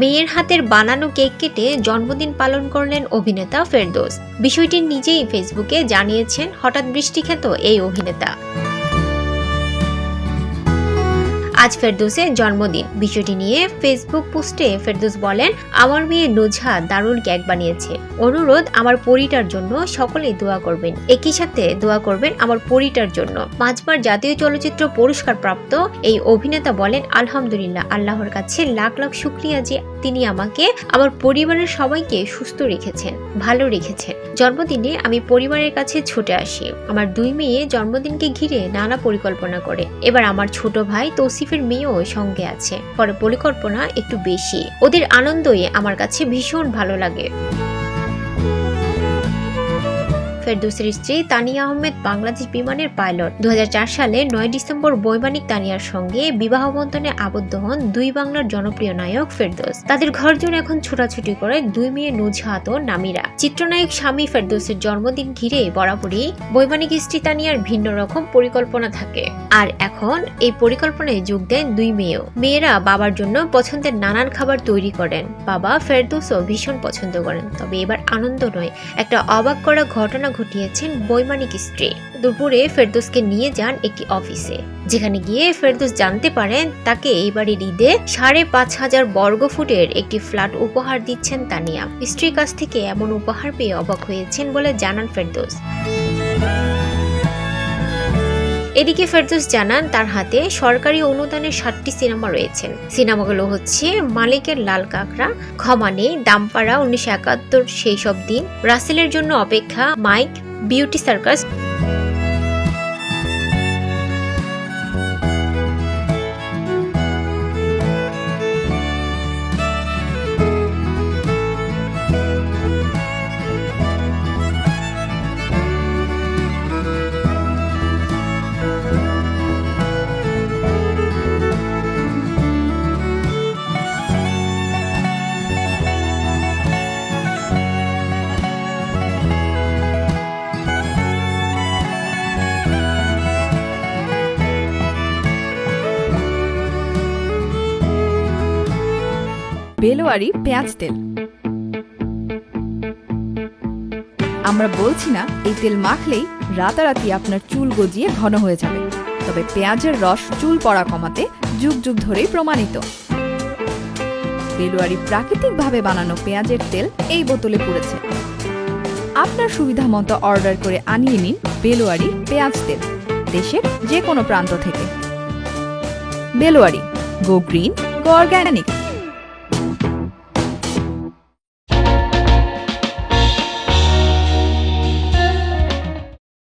মেয়ের হাতের বানানো কেক কেটে জন্মদিন পালন করলেন অভিনেতা ফেরদোস। বিষয়টি নিজেই ফেসবুকে জানিয়েছেন হঠাৎ বৃষ্টিখ্যাত এই অভিনেতা। আজ ফেরদৌসের জন্মদিন। বিষয়টি নিয়ে ফেসবুক পোস্টে ফেরদৌস বলেন, আমার মেয়ে নুজহা দারুণ কেক বানিয়েছে। অনুরোধ, আমার পরিটার জন্য সকলেই দোয়া করবেন। একই সাথে দোয়া করবেন আমার পরিটার জন্য। পাঁচবার জাতীয় চলচ্চিত্র পুরস্কার প্রাপ্ত এই অভিনেতা বলেন, আলহামদুলিল্লাহ, আল্লাহর কাছে লাখ লাখ শুক্রিয়া যে তিনি আমাকে, আমার পরিবারের সবাইকে সুস্থ রেখেছেন, ভালো রেখেছেন। জন্মদিনে আমি পরিবারের কাছে ছুটে আসি। আমার দুই মেয়ে জন্মদিনকে ঘিরে নানা পরিকল্পনা করে। এবার আমার ছোট ভাই তৌসিফের মেয়েও সঙ্গে আছে। পরে পরিকল্পনা একটু বেশি। ওদের আনন্দই আমার কাছে ভীষণ ভালো লাগে। ফেরদৌসের স্ত্রী তানিয়া আহমেদ বাংলাদেশ বিমানের পাইলট। দু হাজার চার সালে নয় ডিসেম্বর বৈমানিক তানিয়ার সঙ্গে বিবাহ বন্ধনে আবদ্ধ হন দুই বাংলার জনপ্রিয় নায়ক ফেরদৌস। তাদের ঘরজন এখন ছোটাছুটি করে দুই মেয়ে নুজহাত ও নামিরা। চিত্রনায়ক স্বামী ফেরদৌসের জন্মদিন ঘিরে বরাবরই বৈমানিক স্ত্রী তানিয়ার ভিন্ন রকম পরিকল্পনা থাকে। আর এখন এই পরিকল্পনায় যোগ দেন দুই মেয়েও। মেয়েরা বাবার জন্য পছন্দের নানান খাবার তৈরি করেন। বাবা ফেরদৌসও ভীষণ পছন্দ করেন। তবে এবার আনন্দ নয়, একটা অবাক করা ঘটনা ঘটিয়েছেন বৈমানিক স্ত্রী। দুপুরে ফেরদৌসকে নিয়ে যান একটি অফিসে, যেখানে গিয়ে ফেরদোস জানতে পারেন তাকে এই বাড়ির ঈদে সাড়ে পাঁচ হাজার বর্গ ফুটের একটি ফ্ল্যাট উপহার দিচ্ছেন তানিয়া। স্ত্রীর কাছ থেকে এমন উপহার পেয়ে অবাক হয়েছেন বলে জানান ফেরদৌস। এদিকে ফেরদৌস জানান, তার হাতে সরকারি অনুদানের সাতটি সিনেমা রয়েছেন। সিনেমাগুলো হচ্ছে মালিকের লাল কাঁকড়া, ক্ষমা নেই, দামপাড়া, উনিশশো একাত্তর, সেই সব দিন। রাসেলের জন্য অপেক্ষা, মাইক, বিউটি সার্কাস। বেলোয়ারি পেঁয়াজ তেল। আমরা বলছি না, এই তেল মাখলেই রাতারাতি আপনার চুল গজিয়ে ঘন হয়ে যাবে। তবে পেঁয়াজের রস চুল পড়া কমাতে যুগ যুগ ধরেই প্রমাণিত। বেলোয়ারি প্রাকৃতিকভাবে বানানো পেঁয়াজের তেল এই বোতলে পড়েছে। আপনার সুবিধা মতো অর্ডার করে আনিয়ে নিন বেলোয়ারি পেঁয়াজ তেল, দেশের যে কোনো প্রান্ত থেকে। বেলোয়ারি গো গ্রিন, গো অর্গ্যানিক।